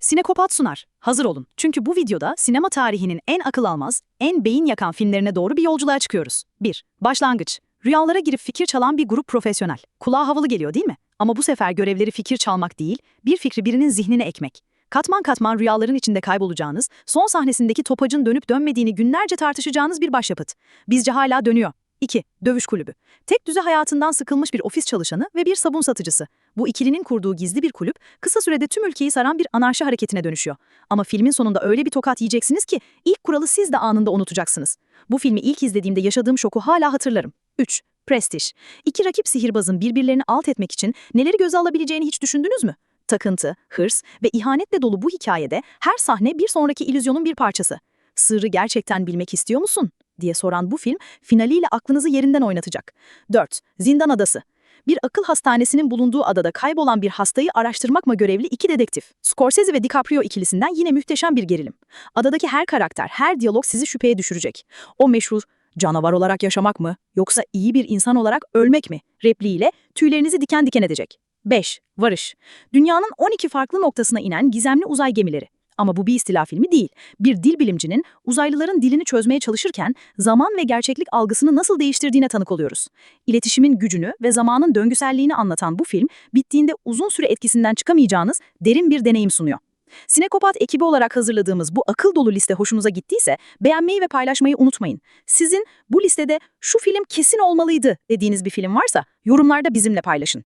Sinekopat sunar. Hazır olun. Çünkü bu videoda sinema tarihinin en akıl almaz, en beyin yakan filmlerine doğru bir yolculuğa çıkıyoruz. 1. Başlangıç. Rüyalara girip fikir çalan bir grup profesyonel. Kulağa havalı geliyor değil mi? Ama bu sefer görevleri fikir çalmak değil, bir fikri birinin zihnine ekmek. Katman katman rüyaların içinde kaybolacağınız, son sahnesindeki topacın dönüp dönmediğini günlerce tartışacağınız bir başyapıt. Bizce hala dönüyor. 2. Dövüş kulübü. Tek düze hayatından sıkılmış bir ofis çalışanı ve bir sabun satıcısı. Bu ikilinin kurduğu gizli bir kulüp, kısa sürede tüm ülkeyi saran bir anarşi hareketine dönüşüyor. Ama filmin sonunda öyle bir tokat yiyeceksiniz ki ilk kuralı siz de anında unutacaksınız. Bu filmi ilk izlediğimde yaşadığım şoku hala hatırlarım. 3. Prestij. İki rakip sihirbazın birbirlerini alt etmek için neleri göze alabileceğini hiç düşündünüz mü? Takıntı, hırs ve ihanetle dolu bu hikayede her sahne bir sonraki illüzyonun bir parçası. Sırrı gerçekten bilmek istiyor musun? diye soran bu film finaliyle aklınızı yerinden oynatacak. 4. Zindan Adası. Bir akıl hastanesinin bulunduğu adada kaybolan bir hastayı araştırmak mı görevli iki dedektif. Scorsese ve DiCaprio ikilisinden yine muhteşem bir gerilim. Adadaki her karakter, her diyalog sizi şüpheye düşürecek. O meşhur canavar olarak yaşamak mı yoksa iyi bir insan olarak ölmek mi repliğiyle tüylerinizi diken diken edecek. 5. Varış. Dünyanın 12 farklı noktasına inen gizemli uzay gemileri. Ama bu bir istila filmi değil. Bir dil bilimcinin uzaylıların dilini çözmeye çalışırken zaman ve gerçeklik algısını nasıl değiştirdiğine tanık oluyoruz. İletişimin gücünü ve zamanın döngüselliğini anlatan bu film, bittiğinde uzun süre etkisinden çıkamayacağınız derin bir deneyim sunuyor. Sinekopat ekibi olarak hazırladığımız bu akıl dolu liste hoşunuza gittiyse beğenmeyi ve paylaşmayı unutmayın. Sizin bu listede şu film kesin olmalıydı dediğiniz bir film varsa yorumlarda bizimle paylaşın.